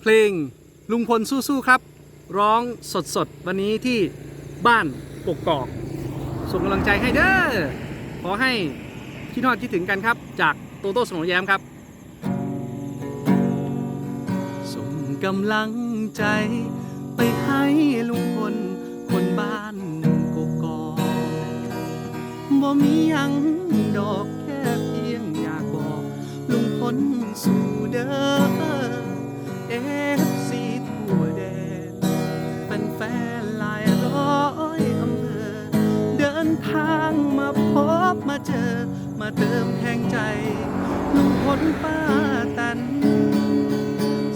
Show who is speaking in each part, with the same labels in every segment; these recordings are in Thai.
Speaker 1: เพลงลุงพลสู้ๆครับ ร้องสดๆ วันนี้ที่บ้านกกอกส่งกำลังใจให้เด้อขอให้คิดฮอดคิดถึงกันครับ จากโตโต้สโนว์แย้มครับ ส่งกำลังใจ ไปให้ลุงพลคนบ้านกกอกบ่มียังดอกแค่เพียงอยากบอก ลุงพลสู่เด้อ เอฟซีทั่วแดนเป็นแฟนหลายร้อยอำเภอ เดินทางมาพบมาเจอ มาเติมแห่งใจลุงพลป้าตัน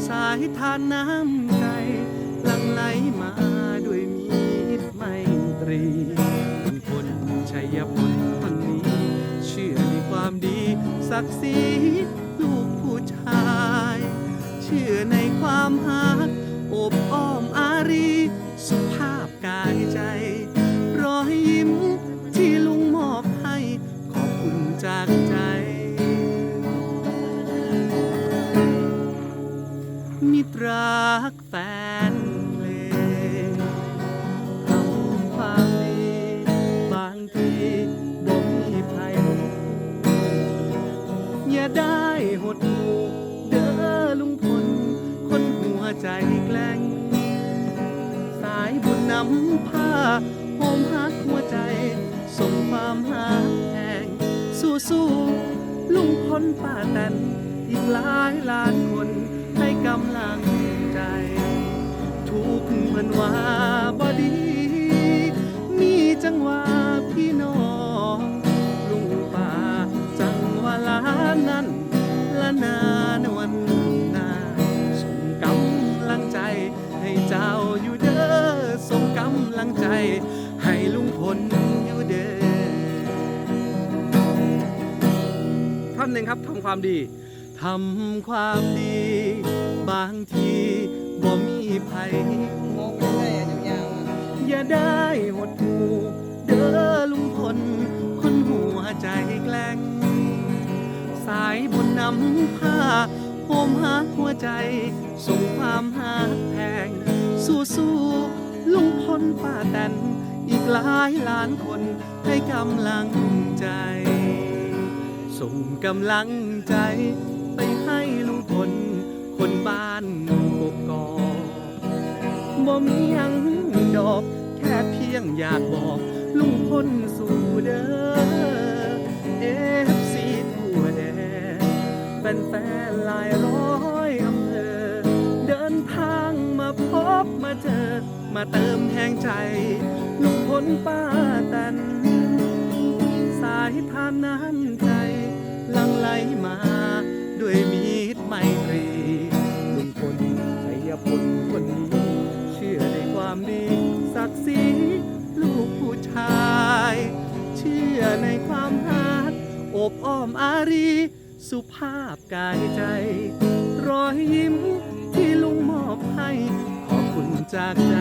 Speaker 1: สายทานน้ำใจลังไหลมาด้วยมีดไมตรีลุงพลชัยพลคนนี้ เชื่อในความดีศักดิ์ศรีลูกผู้ชาย เชื่อในความหักอบอ้อมอารี สุภาพกายใจ รอยยิ้มที่ลุงมอบให้ขอบคุณจากใจ มิตรรักแฟนเพลงทำความดีบางทีบ่มีภัยอย่าได้หดหู ใจแกล้งสายบุญนำผ้าโฮมหักหัวใจ ส่งความหักแห่งสู้สู้ลุงพลป้าแตนอีกหลายล้านคนให้กำลังใจ ทุกเพิ่นว่าบอดี มีจังหวะพี่น้องลุงป่าจังหวะลานั้นละนาน ท่อนหนึ่งครับทำความดีทำความดี บางทีบ่มีภัย
Speaker 2: งงไปเลยยาวๆอะ
Speaker 1: อย่าได้หดหูเด้อลุงพลคนหัวใจแกล้งสายบุญนำผ้าโฮมหักหัวใจ ส่งความหักแพง สู้สู้ๆลุงพลป้าแตนอีกหลายล้านคนให้กำลังใจ ส่งกำลังใจ ไปให้ลุงพลคนบ้านกกอกบ่มียังดอก แค่เพียงอยากบอก ลุงพลสู่เด้อเอฟซีทั่วแดนเป็นแฟนๆหลายร้อยอำเภอ เดินทางมาพบมาเจอ มาเติมแห่งใจ ลุงพลป้าตัน สายทานน้ำใจหลังไหล มา ด้วยมีดไมตรีลุงพลชัยพลคนนี้ เชื่อในความดีศักดิ์ศรีลูกผู้ชาย เชื่อในความรักอบอ้อมอารี สุภาพกายใจ รอยยิ้มที่ลุงมอบให้ ขอบคุณจากใจ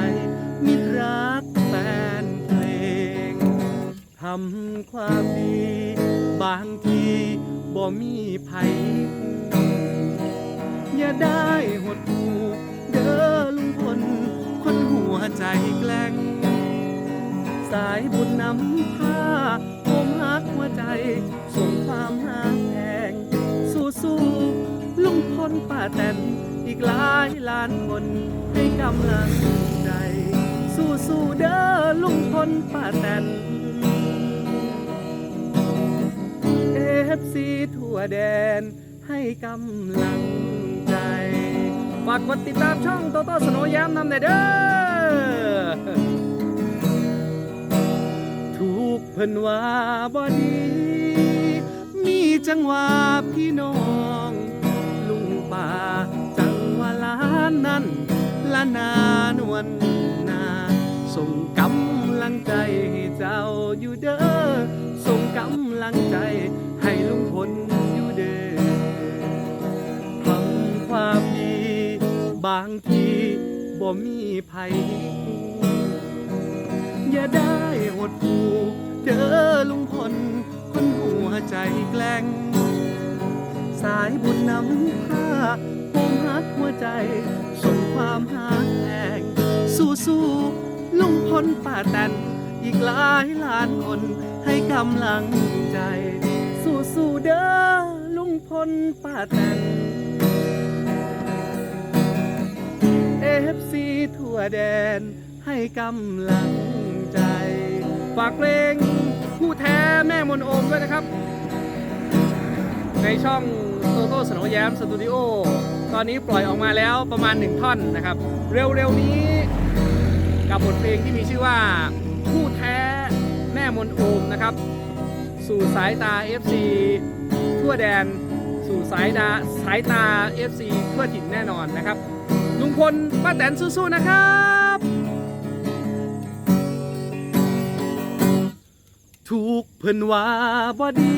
Speaker 1: มิตรรักแฟนเพลงทำความดี บางที บ่มีภัยอย่าได้หดหูเด้อลุงพลคนหัวใจแกล้งสายบุญนำผ้าโฮมหักหัวใจ ส่งความหักแพง สู้สู้ลุงพลป้าแตนอีกหลายล้านคนให้กำลังใจ สู้สู้เด้อลุงพลป้าแตน ฟซีทั่วแดนให้กำลังใจ ฝากกดติดตามช่องโตโต้สโนว์แย้มนำหน่อยเด้อถูกเพิ่นว่าบ่ดี มีจังหวะพี่น้อง ลุงป่าจังหวะล้านนั้นละนานวันนา ส่งกำลังใจให้เจ้าอยู่เด้อส่งกำลังใจให้ลุงพลอยู่เด้อทำความดี บางทีบ่มีภัยอย่าได้หดหูเด้อลุงพลคนหัวใจแกล้งสายบุญนำผ้าโฮมหักหัวใจ ส่งความหาแพงสู้สู้ๆ ลุงพลป้าแตนอีกหลายล้านคนให้กำลังใจ สู้สู้เด้อลุงพลป้าแตนเอฟซีทั่วแดนให้กำลังใจ ฝากเพลงผู้แท้แม่มนโอมด้วยนะครับ ในช่องโตโต้สนว์แย้มสตูดิโอตอนนี้ปล่อยออกมาแล้วประมาณ 1 ท่อนนะครับ เร็วๆนี้ กับบทเพลงที่มีชื่อว่าผู้แท้แม่มนโอมนะครับ สู่สายตา FC ทั่วแดน สู่สายตาสายตา FC ทั่วถิ่นแน่นอนนะครับ ลุงพลป้าแตนสู้ๆนะครับถูกเพิ่นว่าบ่ดี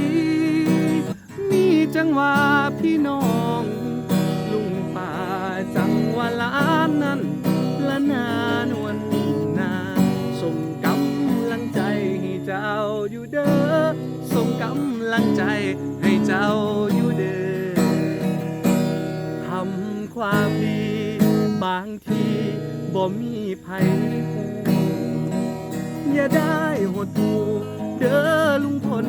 Speaker 1: มีจังว่าพี่น้อง ให้เจ้าอยู่เด้อทำความดี บางทีบ่มีภัยหูอย่าได้หดหูเด้อลุงพล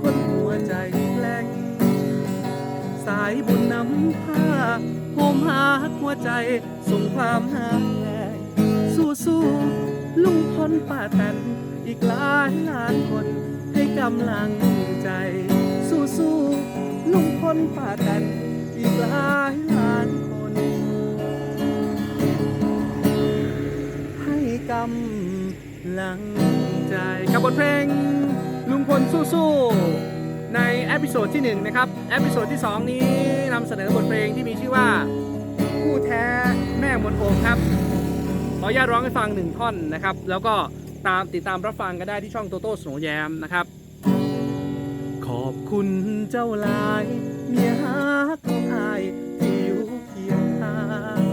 Speaker 1: คนหัวใจแกล้งสายบุญนำพาโฮมหาหัวใจส่งความหาแรงสู้สู้ลุงพลป้าแตนอีกหลายล้านคนให้กำลังใจ สู้ลุงพลป้าแตนอีกหลายล้านคน ให้กำลังใจกับบทเพลง ลุงพลสู้ๆในเอพิโซดที่ 1 นะครับเอพิโซดที่ 2 นี้นำเสนอบทเพลงที่มีชื่อว่า คู่แท้แม่มนโอมครับ ขออนุญาตร้องให้ฟังหนึ่งท่อนนะครับ แล้วก็ตามติดตามรับฟังกันได้ที่ช่องโตโต้สโนแยมนะครับ ขอบคุณเจ้าหลายเมียฮักของอายที่อยู่เคียงข้าง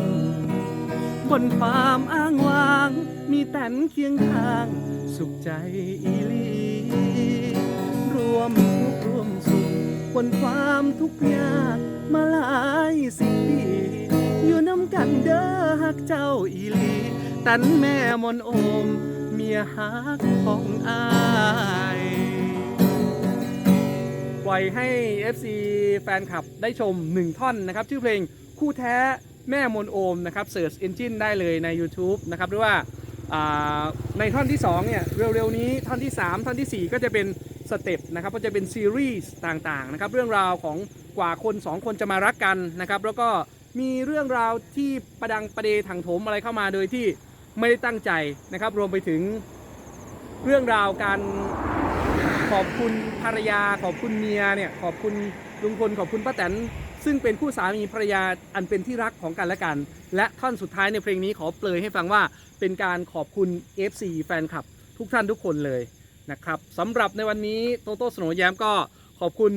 Speaker 1: บนความอ้างว้าง มีแตนเคียงข้าง สุขใจอีลีรวมทุกรวมสุขบนความทุกข์ยากมาหลายสิบปีอยู่น้ำกันเด้อฮักเจ้าอีลีตันแม่มนโอม เมียฮักของอาย ปล่อยให้ FC แฟนคลับได้ชม 1 ท่อนนะครับ ชื่อเพลงคู่แท้แม่มนโอมนะครับเ e ิร์ชเอนจินได้เลยใน YouTube นะครับหรือว่าในท่อนที่2เนี่ยเร็วๆนี้ท่อนที่ 3 ท่อนทีสี่ 4 ก็จะเป็นสเต็ปนะครับก็จะเป็นซีรีส์ต่างๆนะครับเรื่องราวของกว่าคน 2 คนจะมารักกันนะครับแล้วก็มีเรื่องราวที่ประดังประเดถังโถมอะไรเข้ามาโดยที่ไม่ได้ตั้งใจนะครับรวมไปถึงเรื่องราวการ ขอบคุณภรรยา ขอบคุณเมียเนี่ยขอบคุณลุงพลขอบคุณป้าแตนซึ่งเป็นคู่สามีภรรยาอันเป็นที่รักของกันและกัน และท่อนสุดท้ายในเพลงนี้ขอเปลยให้ฟังว่าเป็นการขอบคุณ FC แฟนคลับ ทุกท่านทุกคนเลยนะครับสำหรับในวันนี้โตโต้สโนว์แย้มก็ขอบคุณ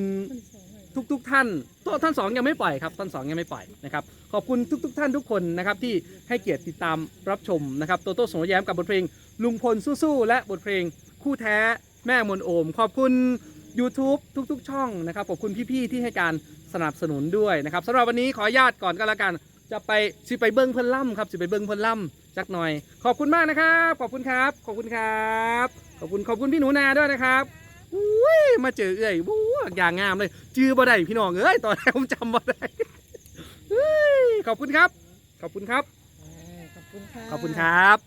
Speaker 1: ทุกๆทท่านโตท่านสองยังไม่ปล่อยครับท่านสองยังไม่ปล่อยนะครับขอบคุณทุก ๆท่านทุกคนนะครับที่ให้เกียรติติดตามรับชมนะครับโตโต้สโนว์แย้มกับบทเพลงลุงพลสู้ๆและบทเพลงคู่แท้ แม่มนโอม ขอบคุณ YouTube ทุก ๆ ช่องนะครับขอบคุณพี่ๆที่ให้การสนับสนุนด้วยนะครับสำหรับวันนี้ขออนุญาตก่อนก็แล้วกัน จะไปสิไปเบิ้งเพิ่นล่ำครับสิไปเบิ้งเพิ่นล่ำจักหน่อย ขอบคุณมากนะครับ ขอบคุณครับ ขอบคุณครับ ขอบคุณขอบคุณพี่หนูนาด้วยนะครับอุ้ยมาเจอเอ้ยวู้อย่างงามเลย จื้อบ่ได้พี่น้องเอ้ยตอนแรกผมจำบ่ได้เฮ้ยขอบคุณครับ ขอบคุณครับ
Speaker 2: ขอบคุณค่ะ
Speaker 1: ขอบคุณครับ